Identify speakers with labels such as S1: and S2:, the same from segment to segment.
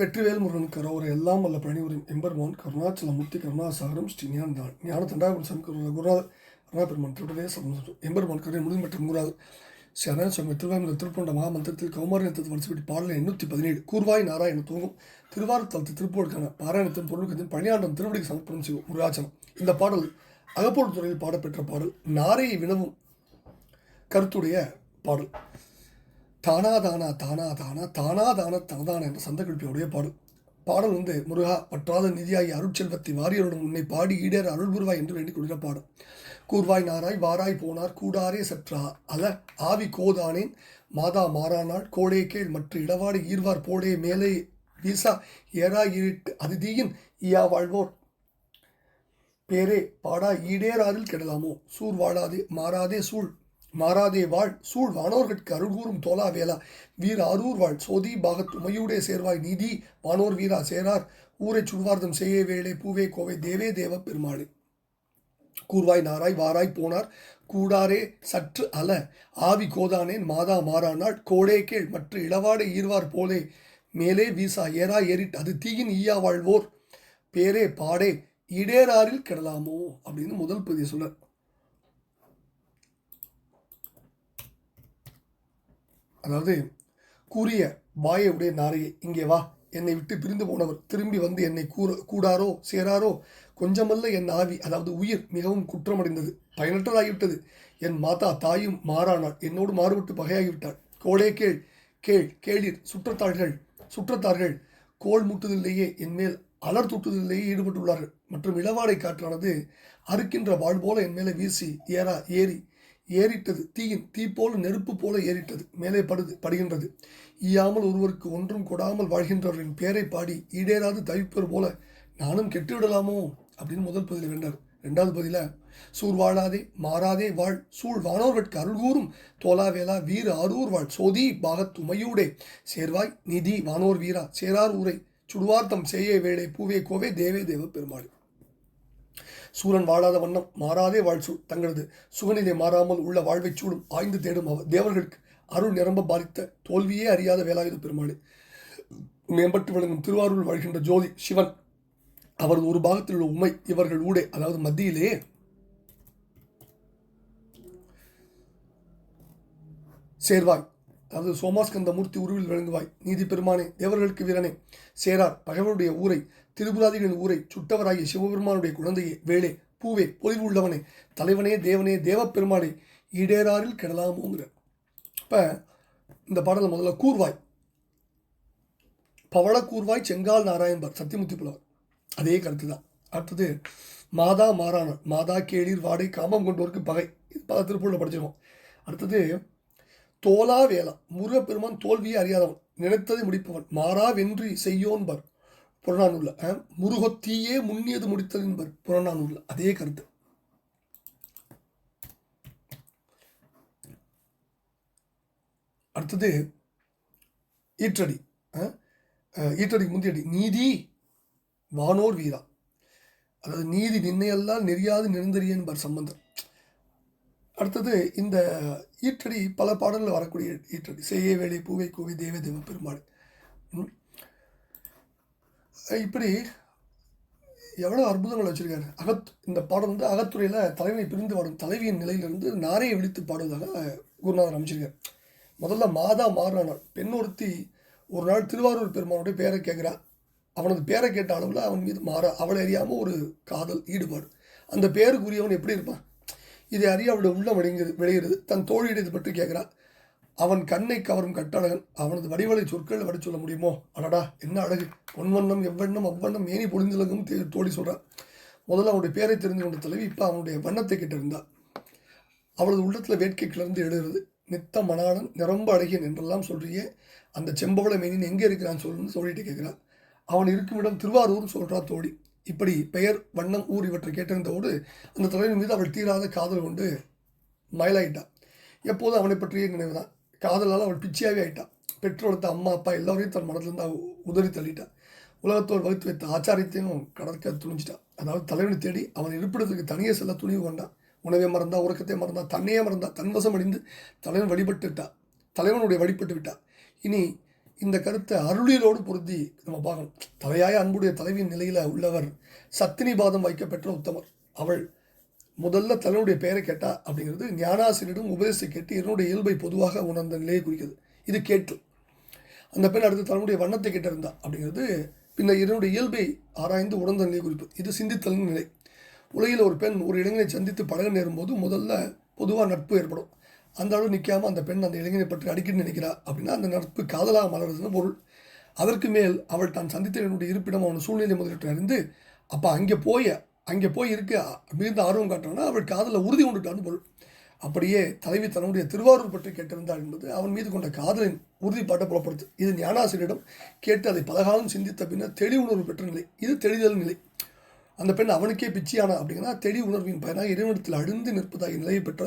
S1: வெற்றிவேல் முருகன் கரோர எல்லாம் வல்ல பழனிவரின் எம்பெருமான் கருணாச்சலமூர்த்தி கருணாசாகரம் ஸ்ரீ ஞானதான் ஞான தண்டாபுரம் சாமி கருணா குருநாதர் கருணாபெருமான் திருப்பதே சமம் எம்பெருமான் கருணை முடிவு மற்றும் குருநாதர் சரண சுவாமி திருவாயூர் திருப்பொண்ட மகாமந்திரத்தில் கௌமாரி நத்தத்து வரிசைப்படி பாடல் எண்ணூற்றி பதினேழு கூர்வாய் நாராயண தூங்கும் திருவாரூர் திருப்போருக்கான பாராயணத்தின் பொருளுக்கத்தின் பணியாண்டம் திருவடிக்கு சமர்ப்பணம் செய்வோம் முருகாச்சனம் இந்த பாடல் அகப்போர் துறையில் பாடப்பெற்ற பாடல் நாரையை வினவும் கருத்துடைய பாடல். தானா தானா தானா தானா தானா தான தனதான என்ற சந்தகல்பியுடைய பாடும் பாடல். வந்து முருகா பற்றாத நிதியாகி அருட்செல்வத்தை வாரியருடன் உன்னை பாடி ஈடேற அருள் புரிவாய் என்று வேண்டிக் கொள்கிற பாடும் கூர்வாய் நாராய் வாராய் போனார் கூடாரே சற்றா அல ஆவி கோதானேன் மாதா மாறானாள் கோடே கேள் மற்ற இடவாடு ஈர்வார் போடே மேலே வீசா ஏறா ஈரிட்டு இயா ஈயா வாழ்வோர். பேரே பாடா ஈடேறாரில் கெடலாமோ சூர் வாழாதே மாறாதே சூழ் மாறாதே வாழ் சூழ் வானோர்கட்கு அருள்கூறும் தோலா வேலா வீர அரூர் வாழ் சோதி பாகத் உமையூடே சேர்வாய் நீதி வானோர் வீரா சேரார் ஊரை சுடுவார்தம் செய்ய வேளை பூவே கோவை தேவே தேவ பெருமாளே. கூர்வாய் நாராய் வாராய் போனார். கூடாரே சற்று அல ஆவி கோதானேன் மாதா மாறானாள். கோடே கேள் மற்ற இளவாடை ஈர்வார் போலே. மேலே வீசா ஏறா ஏறிட் அது தீயின் ஈயா வாழ்வோர். பேரே பாடே இடேராரில் கெடலாமோ? அப்படின்னு முதல் பதிவு சொன்னார். அதாவது கூறிய வாயை உடைய நாரையை இங்கே வா. என்னை விட்டு பிரிந்து போனவர் திரும்பி வந்து என்னை கூற கூடாரோ சேராரோ? கொஞ்சமல்ல என் ஆவி அதாவது உயிர் மிகவும் குற்றமடைந்தது. பயனற்றதாகிவிட்டது. என் மாதா தாயும் மாறானாள் என்னோடு மாறுபட்டு பகையாகிவிட்டாள் கோடே கேள் கேள் கேளிர். சுற்றத்தாள்கள் சுற்றத்தார்கள் கோல் முட்டுதலிலேயே. என் மேல் அலர் தூட்டுதலிலேயே ஈடுபட்டுள்ளார்கள். மற்றும் இளவாடை காற்றானது அறுக்கின்ற வாழ் போல என் மேலே வீசி ஏறா ஏறி ஏறிட்டது. தீயின் தீ போல நெருப்பு போல ஏறிட்டது. மேலே படுது படுகின்றது. ஈயாமல் ஒருவருக்கு ஒன்றும் கொடாமல் வாழ்கின்றவரின் பேரை பாடி ஈடேறாது தவிப்பர் போல நானும் கெட்டு விடலாமோ அப்படின்னு முதல் பதில் வேண்டார். ரெண்டாவது பதில சூர் வாழாதே மாறாதே வாழ். சூழ் வானோர்கட்கு அருள்கூறும் தோலாவேலா வீர ஆரூர் வாழ். சோதி பாகத் சேர்வாய் நிதி வானோர் வீரா. சேரார் ஊரை. சுடுவார்த்தம் செய்ய வேளை பூவே கோவே தேவே தேவ பெருமாள். சூரன் வாழாத வண்ணம் மாறாதே வாழ்சூ தங்களது சுகநிலை மாறாமல் உள்ள வாழ்வைச் சூடும் ஆய்ந்து தேடும் அவர் தேவர்களுக்கு அருள் நிரம்ப பாதித்த தோல்வியே அறியாத வேலாயுத பெருமாளே. மேம்பட்டு விளங்கும் திருவாரூர் வாழ்கின்ற ஜோதி சிவன் அவரது ஒரு பாகத்தில் உள்ள உமை இவர்கள் ஊடே அதாவது மத்தியிலே சேர்வாய். அதாவது சோமாஸ்கந்த மூர்த்தி உருவில் விளங்குவாய். நீதி பெருமானே தேவர்களுக்கு வீரனே சேரார். பகைவருடைய ஊரை திருபுராதிகளின் ஊரை சுட்டவராகிய சிவபெருமானுடைய குழந்தையே வேளே பூவே பொலிவு உள்ளவனே தலைவனே தேவனே தேவப்பெருமானே இடேராறில் கெடலாமோங்கிற. இப்போ இந்த பாடலில் முதல்ல கூர்வாய். பவள கூர்வாய் செங்கால் நாராயணபர் சத்தியமுத்தி புலவர். அதே கருத்து தான் அடுத்தது மாதா மாறானார் மாதா கேளீர் வாடை காமம் கொண்டோருக்கு பகை. இது பல திருப்பூரில் படிச்சிருக்கோம். அடுத்தது தோலா வேலா முருகப்பெருமான் தோல்வியை அறியாதவன் நினைத்ததை முடிப்பவன் மாறா வென்றி செய்யோன்பர். புறநானூரில் முருகொத்தியே முன்னியது முடித்தது என்பர். புறநானூரில் அதே கருத்து. அடுத்தது ஈற்றடி. ஈற்றடி முந்தியடி. நீதி வானோர் வீரா. அதாவது நீதி நின்னையெல்லாம் நெறியாது நிரந்தரி என்பர் சம்பந்தர். அடுத்தது இந்த ஈற்றடி பல பாடல்கள் வரக்கூடிய ஈற்றடி. செய்ய வேலை பூவை கோவை தேவ தேவ பெருமாள். ம். இப்படி எவ்வளோ அற்புதங்கள் வச்சுருக்காரு. அகத் இந்த பாடல் வந்து அகத்துறையில் தலைவனை பிரிந்து பாடும் தலைவியின் நிலையிலிருந்து நாரையை விழித்து பாடுவதாக குருநாதர் அமைச்சிருக்கார். முதல்ல மாதா மாறினாள் பெண் ஒருத்தி ஒரு நாள் திருவாரூர் பெருமானுடைய பேரை கேட்குறா அவனது பேரை கேட்ட அளவில் அவன் மீது மாற அவளை அறியாமல் ஒரு காதல் ஈடுபாடு. அந்த பேருக்குரியவன் எப்படி இருப்பான்? இதை அறிய அவளுடைய உள்ளம் விளைகிறது விளைகிறது தன் தோழியிடம் இது பற்றி கேட்குறா அவன் கண்ணை கவரும் கட்டழகன் அவனது வடிவலை சொற்கள் வடி சொல்ல முடியுமோ? அடடா என்ன அழகு. பொன்வண்ணம் எவ்வண்ணம் அவ்வண்ணம் மேனி பொழிந்துலகம் தே- தோழி சொல்கிறான் முதல்ல அவனுடைய பேரை தெரிந்து கொண்ட தலைவி இப்போ அவனுடைய வண்ணத்தை கேட்டிருந்தா அவளது உள்ளத்தில் வேட்கை கிளர்ந்து எழுகிறது. நித்த மணாளன் நிரம்ப அழகியன் என்றெல்லாம் சொல்றியே. அந்த செம்பவள மீனின் எங்கே இருக்கிறான்னு சொல்லுன்னு சொல்லிட்டு கேட்குறான் அவன் இருக்குமிடம் திருவாரூர் தோழி. இப்படி பெயர் வண்ணம் ஊர் இவற்றை கேட்டிருந்தவோடு அந்த தலைவன் மீது அவள் தீராத காதல் கொண்டு மயலாயிட்டான் எப்போதும் அவனை பற்றியே நினைவுதான்? காதலால் அவள் பிச்சையாகவே ஆயிட்டான் பெற்றோர்த்த அம்மா அப்பா எல்லாரையும் தன் மனதிலிருந்து அவ உதறி தள்ளிட்டான் உலகத்தோடு வகுத்து வைத்த ஆச்சாரியத்தையும் கடற்க துணிஞ்சிட்டான் அதாவது தலைவனை தேடி அவன் இருப்பிடத்துக்கு தனியே செல்ல துணிவு கொண்டான் உணவை மறந்தா உறக்கத்தை மறந்தா தன்னையே மறந்தா தன்வசம் அடைந்து தலைவன் வழிபட்டு விட்டான் தலைவனுடைய வழிபட்டு விட்டான் இனி இந்த கருத்தை அருளியலோடு பொருத்தி நம்ம பார்க்கணும். தலையாய அன்புடைய தலைவியின் நிலையில் உள்ளவர் சத்தினி பாதம் வைக்கப்பெற்ற உத்தமர். அவள் முதல்ல தன்னுடைய பெயரை கேட்டா அப்படிங்கிறது ஞானாசிரியரிடம் உபதேசத்தை கேட்டு என்னுடைய இயல்பை பொதுவாக உணர்ந்த நிலையை குறிக்கிறது இது கேட்டு. அந்த பெண் அடுத்து தன்னுடைய வண்ணத்தை கேட்டிருந்தா அப்படிங்கிறது பின்னர் என்னுடைய இயல்பை ஆராய்ந்து உணர்ந்த நிலையை குறிப்பு. இது சிந்தித்தல் நிலை. உலகில் ஒரு பெண் ஒரு இளைஞனை சந்தித்து பழக நேரும்போது முதல்ல பொதுவாக நட்பு ஏற்படும். அந்த அளவு நிற்காமல் அந்த பெண் அந்த இளைஞனை பற்றி அடிக்கடி நினைக்கிறா அப்படின்னா அந்த நட்பு காதலாக மலர்றதுன்னு பொருள். அதற்கு மேல் அவள் தான் சந்தித்த என்னுடைய இருப்பிடம் அவன் சூழ்நிலை முதலிட்டு அறிந்து அப்போ அங்கே போய் அங்கே போய் இருக்க மிகுந்த ஆர்வம் காட்டினா அவள் காதலில் உறுதி கொண்டுட்டான்னு பொருள். அப்படியே தலைவி தன்னுடைய திருவாரூர் பற்றி கேட்டிருந்தாள் என்பது அவன் மீது கொண்ட காதலின் உறுதிப்பாட்டை புலப்படுத்து. இது ஞானாசிரியரிடம் கேட்டு அதை பலகாலம் சிந்தித்த பின்னர் தெளி உணர்வு பெற்ற நிலை. இது தெளிதல் நிலை. அந்த பெண் அவனுக்கே பிச்சியானா அப்படிங்கன்னா தெளி உணர்வின் பயனாக இறைவனத்தில் அழுந்து நிற்பதாக நிலையை பெற்ற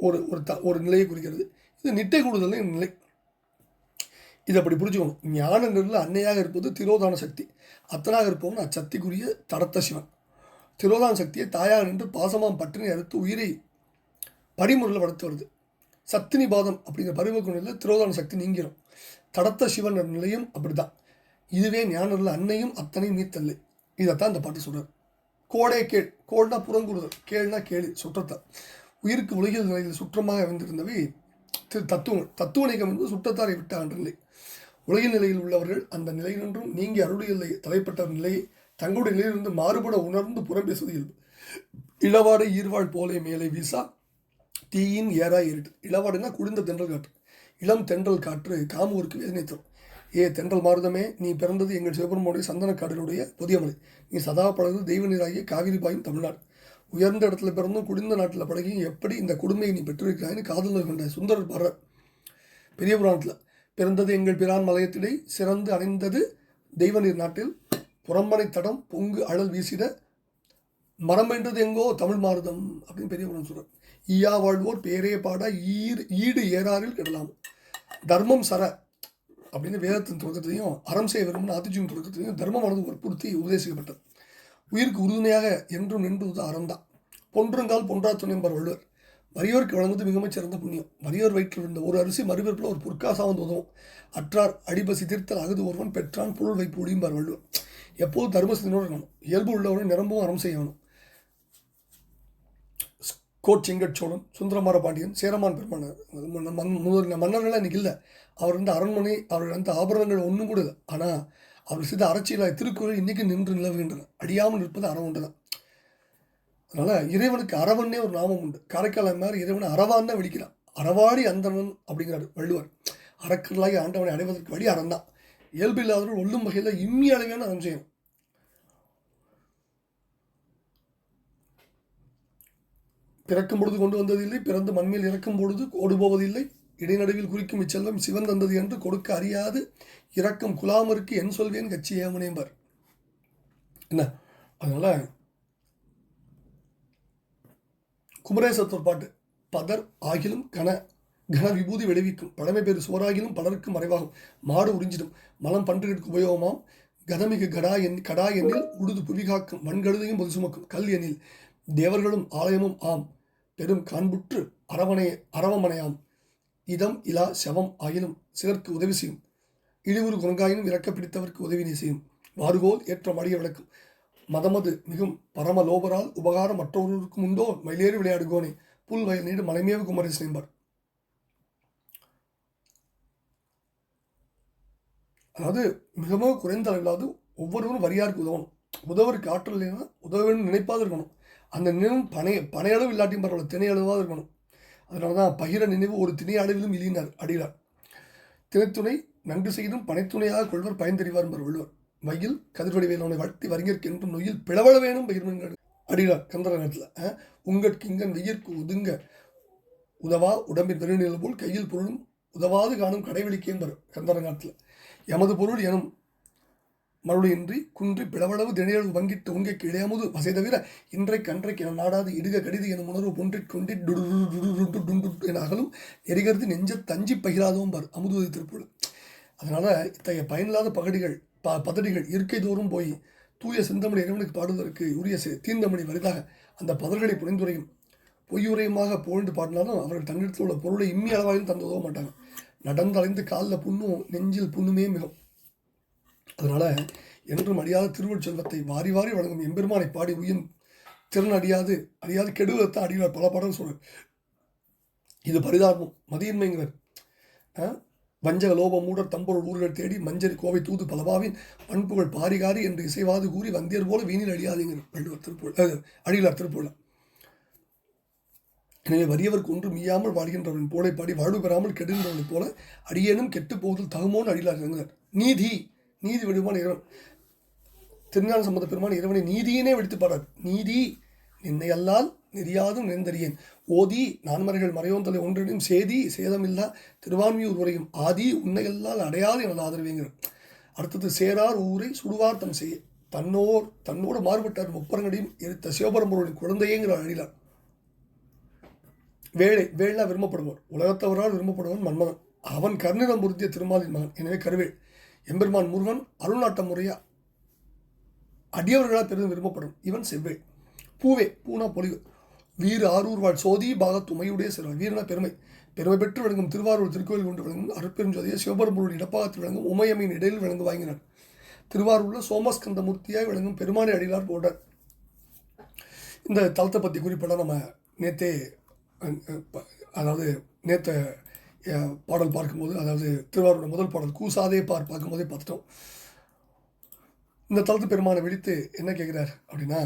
S1: ஒரு ஒரு த ஒரு நிலையை குறிக்கிறது. இது நிட்டை கூடுதலின் நிலை. இது அப்படி புரிஞ்சுக்கணும். ஞான நிலையில் அன்னையாக இருப்பது திரோதான சக்தி. அத்தனாக இருப்பவன் அச்சக்திக்குரிய தடத்த சிவன். திரோதான சக்தியை தாயார் என்று பாசமாம் பற்றினை அறுத்து உயிரை படிமுறையில் வளர்த்து வருது. சத்தினி பாதம் அப்படிங்கிற பருவக்கு நிலையில் திரோதான சக்தி நீங்கிடும் தடத்த சிவன் நிலையும் அப்படிதான் இதுவே ஞானரில் அன்னையும் அத்தனையும் நீத்தல்லை இதைத்தான் இந்த பாட்டு சொல்கிறார் கோடே கேள். கோல்னா புறங்குறுதல் கேள்னா கேளு. சுற்றத்தை. உயிருக்கு உலகில் நிலையில் சுற்றமாக அமைந்திருந்தவை திரு தத்துவம் தத்துவ நீக்கம் என்பது சுற்றத்தாரை விட்ட அன்ற நிலை உலகின் நிலையில் உள்ளவர்கள் அந்த நிலையினின்றும் நீங்கி அருளியலை தலைப்பட்ட நிலையை தங்களுடைய நிலையிலிருந்து மாறுபட உணர்ந்து புறம் பேசுவது இயல்பு இளவாடை ஈர்வாள் போலே மேலே வீசா. தீயின் ஏறா இருட்டு. இளவாடுனா குளிர்ந்த தென்றல் காற்று. இளம் தென்றல் காற்று காமூருக்கு வேதனை தரும். ஏ தென்றல் மாறுதமே நீ பிறந்தது எங்கள் சிவபெருமானுடைய புதிய மலை நீ சதா பழகு தெய்வ நீராகிய காவிரி பாயும் தமிழ்நாடு. உயர்ந்த இடத்துல பிறந்தும் குடிந்த நாட்டில் பழகியும் எப்படி இந்த கொடுமையை நீ பெற்றிருக்கிறாய்னு காதல் கொண்ட சுந்தரர் பாடுற பெரிய புராணத்தில் பிறந்தது எங்கள் பிரான் மலையத்திலே சிறந்து அடைந்தது தெய்வநீர் நாட்டில் புறம்பனை தடம் பொங்கு அழல் வீசிட மரம் என்றது எங்கோ தமிழ் மாறுதம் அப்படின்னு பெரிய சொல்கிறார் ஈயா வாழ்வோர் பேரே பாட ஈர் ஈடு ஏறாரில் கிடலாம். தர்மம் சர அப்படின்னு வேதத்தின் தொடக்கத்திலையும் அறம் செய்ய விரும்பின ஆத்திஜின் தொடக்கத்திலையும் தர்மமானது வற்புறுத்தி உபதேசிக்கப்பட்டது. உயிருக்கு உறுதுணையாக என்றும் நின்றுவது அறம்தான். பொன்றுங்கால் பொன்றா துணைம்பர் வள்ளுவர். வறியோருக்கு வழங்குவது மிகவும் சிறந்த புண்ணியம். வறியோர் வயிற்றில் இருந்த ஒரு அரிசி மறுபிறப்பில் ஒரு பொற்காசா வந்து உதவும் அற்றார் அடிபசி தீர்த்தல் அகுது ஒருவன் பெற்றான் பொருள் வைப்பு ஒளியும்பார் வள்ளுவர் எப்போதும் தர்மசிந்தனோடு இருக்கணும். இயல்பு உள்ளவனும் நிரம்பவும் அறம் செய்யணும் கோட் செங்கட்சோழன் சுந்தரமார பாண்டியன் சேரமான் பெருமானார். மன் முதல் மன்னர்கள்லாம் இன்றைக்கி இல்லை. அவர் இருந்த அரண்மனை அவர் இருந்த ஆபரணங்கள் ஒன்றும் கூட இல்லை. ஆனால் அவர் செய்த அரசியலாய் திருக்குறள் இன்றைக்கி நின்று நிலவுகின்றன. அடியாமல் இருப்பது அறம் ஒன்று தான் அதனால் இறைவனுக்கு அரவன்னே ஒரு நாமம் உண்டு. காரைக்கால் மாதிரி இறைவனை அறவான்னு விழிக்கிறான் அறவாடி அந்தணன் அப்படிங்கிறார் வள்ளுவர். அறக்கர்களாகி ஆண்டவனை அடைவதற்கு வழி அறம் தான் இயல்பு இல்லாதவர்கள் ஒல்லும் வகையில் இம்மி அளவியான அறம் செய்யணும். பிறக்கும் பொழுது கொண்டு வந்ததில்லை பிறந்து மண்மையில் இறக்கும் பொழுது ஓடு போவதில்லை இடைநடுவில் குறிக்கும் இச்செல்வம் சிவன் தந்தது என்று கொடுக்க அறியாது இறக்கும் குலாமருக்கு என் சொல்வேன் கட்சி ஏமனேம்பர் என்ன? அதனால் குமரேசத்தோர் பாட்டு. பதர் ஆகிலும் கன கன விபூதி விளைவிக்கும். பழமை பேர் சுவராகிலும் பலருக்கும் மறைவாகும். மாடு உறிஞ்சிடும். மலம் பன்றுகளுக்கு உபயோகமாம். கதமிகு கடா எண் கடா எண்ணில் உடுது புவிகாக்கும் மண்கழுதையும் பொது சுமக்கும். கல் எண்ணில் தேவர்களும் ஆலயமும் ஆம். பெரும் காண்புற்று அரவணை அரவமனையாம். இதம் இலா செவம் ஆகிலும் சிலருக்கு உதவி செய்யும். இழிவுறு குரங்காயினும் இறக்க பிடித்தவருக்கு உதவினை செய்யும். வாறுகோல் ஏற்ற மடிய விளக்கும். மதமது மிகும் பரம லோபரால் உபகாரம் மற்றவர்களுக்கும் உண்டோ? மயிலேறி விளையாடுகோனே புல் வயல் நீடு மலைமேவு குமரேசன் என்பார் அதாவது மிகவும் குறைந்த அளவிலாவது ஒவ்வொருவரும் வரியாருக்கு உதவணும். உதவருக்கு ஆற்றல் இல்லைன்னா உதவ வேண்டும் நினைப்பாது இருக்கணும். அந்த நினைவும் பனை பனையளவு இல்லாட்டியும் பரவாயில்ல திணையளவாக இருக்கணும். அதனால தான் பகிர நினைவு ஒரு திணை அளவிலும் இழினார் அடிகிறார் திணைத்துணை நன்கு செய்தும் பனைத்துணையாக கொள்வர் பயந்தறிவார் என்பவர் வள்ளுவர். மயில் கதிர்வடிவேல் அவனை வாழ்த்தி வரிஞர்க்கு நொயில் நொய்யில் பிளவள வேணும் பகிர்மன்கள் அடிகிறார் கந்தர நேரத்தில் உங்கட்கு இங்கன் வெயிற்கு ஒதுங்க உதவா உடம்பின் பெருநிலை போல் கையில் பொருளும் உதவாது காணும் கடைவெளிக்கேம்பர் கந்தர நாட்டில் எமது பொருள் எனும் மறுபடியின்றி குன்றி பிளவளவு திணையளவு வங்கிட்டு உங்கைக்கு இடையமுது வசை தவிர இன்றைக்கு அன்றைக்கு என நாடாது இடுக கடிது எனும் உணர்வு பொன்றிற் கொண்டி என அகலும் எரிகருது நெஞ்ச தஞ்சி பகிராதவும் பார் அமுதுவது திருப்பூர். அதனால் இத்தகைய பயனில்லாத பகடிகள் ப பதடிகள் இருக்கை தோறும் போய் தூய செந்தமணி இறைவனுக்கு பாடுவதற்கு உரிய சி- தீந்தமணி வரிதாக அந்த பதர்களை புனைந்துரையும். பொய்யுரையுமாக புகழ்ந்து பாடினாலும் அவர்கள் தன்னிடத்தில் உள்ள பொருளை இம்மி அளவாயும் தந்து உதவ மாட்டாங்க நடந்தலைந்து காலில் புண்ணும் நெஞ்சில் புண்ணுமே மிகும் அதனால் என்றும் அடியாத திருவள் செல்வத்தை வாரி வாரி வழங்கும் எம்பெருமானை பாடி உயின் திறன் அடியாது அடியாது கெடுவதத்தான் அடிவார் பல பாடல் சொல்றார் இது பரிதாபம் மதியின்மைங்கிறார். வஞ்சக லோப மூடர் தம்பொருள் ஊர்கள் தேடி மஞ்சரி கோவை தூது பலவாவின் பண்புகள் பாரிகாரி என்று இசைவாது கூறி வந்தியர் போல வீணில் அடியாதீங்க வள்ளுவர் திருப்பூர் அடிகளார் திருப்பூர் எனவே வறியவர்க்கு ஒன்று மீயாமல் வாழ்கின்றவன் போலை பாடி வாழ்வு பெறாமல் கெடுகின்றவனைப் போல அடியேனும் கெட்டு போவதில் தகுமோன்னு அடிகளார் இறங்குகிறார் நீதி நீதி வடிவான இறைவன். திருஞான சம்பந்த பெருமான இறைவனை நீதியினே வெடித்து பாடார் நீதி நின்னையல்லால் நெறியாதும் நெந்தறியேன் ஓதி நான்மறைகள் மறையோந்தலை ஒன்றினும் சேதி சேதமில்லா திருவான்மியூர் உரையும் ஆதி உன்னையல்லால் அடையாது எனது ஆதரவேங்கிறார் அடுத்தது சேரார் ஊரை சுடுவார் தம் செய்ய தன்னோர் தன்னோடு மாறுபட்டார் முப்பரங்கடியும் எடுத்த சிவபரம்பொருளின் குழந்தையேங்கிறார் அழிலார் வேலை வேளா விரும்பப்படுவார். உலகத்தவரால் விரும்பப்படுவன் மன்மதன். அவன் கர்ணிடம் பொருத்திய திருமாலின் மகன். எனவே கருவேல் எம்பெருமான் முருகன் அருள்நாட்ட முறையா அடியவர்களால் பெரிதும் விரும்பப்படும். இவன் செவ்வேள் பூவே பூனா பொலிவு வீர ஆரூர்வாழ் சோதி பாகத்துமையுடைய சிறுவன் வீரன பெருமை. பெருமை பெற்று விளங்கும் திருவாரூர் திருக்கோயில் கொண்டு விளங்கும் அருட்பெரும் ஜோதியை சிவபெரும்பொருள் இடப்பாகத்தில் விளங்கும் உமையம்மையின் இடையில் விளங்கு வாங்கினார். திருவாரூரில் சோமஸ்கந்த மூர்த்தியாய் விளங்கும் பெருமானை அடிகளார் போட்டார். இந்த தலத்தை பற்றி குறிப்பிட நம்ம நேத்தே அதாவது நேற்ற பாடல் பார்க்கும்போது அதாவது திருவாரூரோட முதல் பாடல் கூசாதே பார் பார்க்கும்போதே பார்த்துட்டோம். இந்த தலத்து பெருமானை விழித்து என்ன கேட்குறார் அப்படின்னா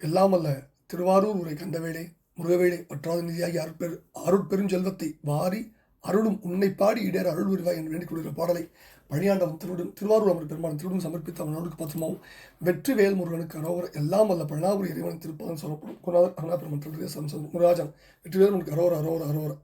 S1: எல்லாம் அல்ல திருவாரூர் உரை கண்டவேளை முருகவேளை பற்றாத நிதியாகி அருட்பெரு அருட்பெருஞ்செல்வத்தை வாரி அருளும் உன்னை பாடி இடர் அருள் வருவாய் என்று வேண்டிக் கொள்கிற பாடலை பழியாண்டவன் திருடும் திருவாரூர் அமர் பெருமான் திருவிடும் சமர்ப்பித்து அவன் பத்திரமாவும் வெற்றி வேல் முருகனுக்கு அரோவர் எல்லாம் அல்ல பழனாபுரி இறைவன் திருப்பதன் சொல்லப்படும் குருநாதர் அருணா பெருமான் திருவிடைய சம்சம் முருகாஜன் வெற்றி வேல் முருகனுக்கு அரோவர் அரோவர் அரோவர்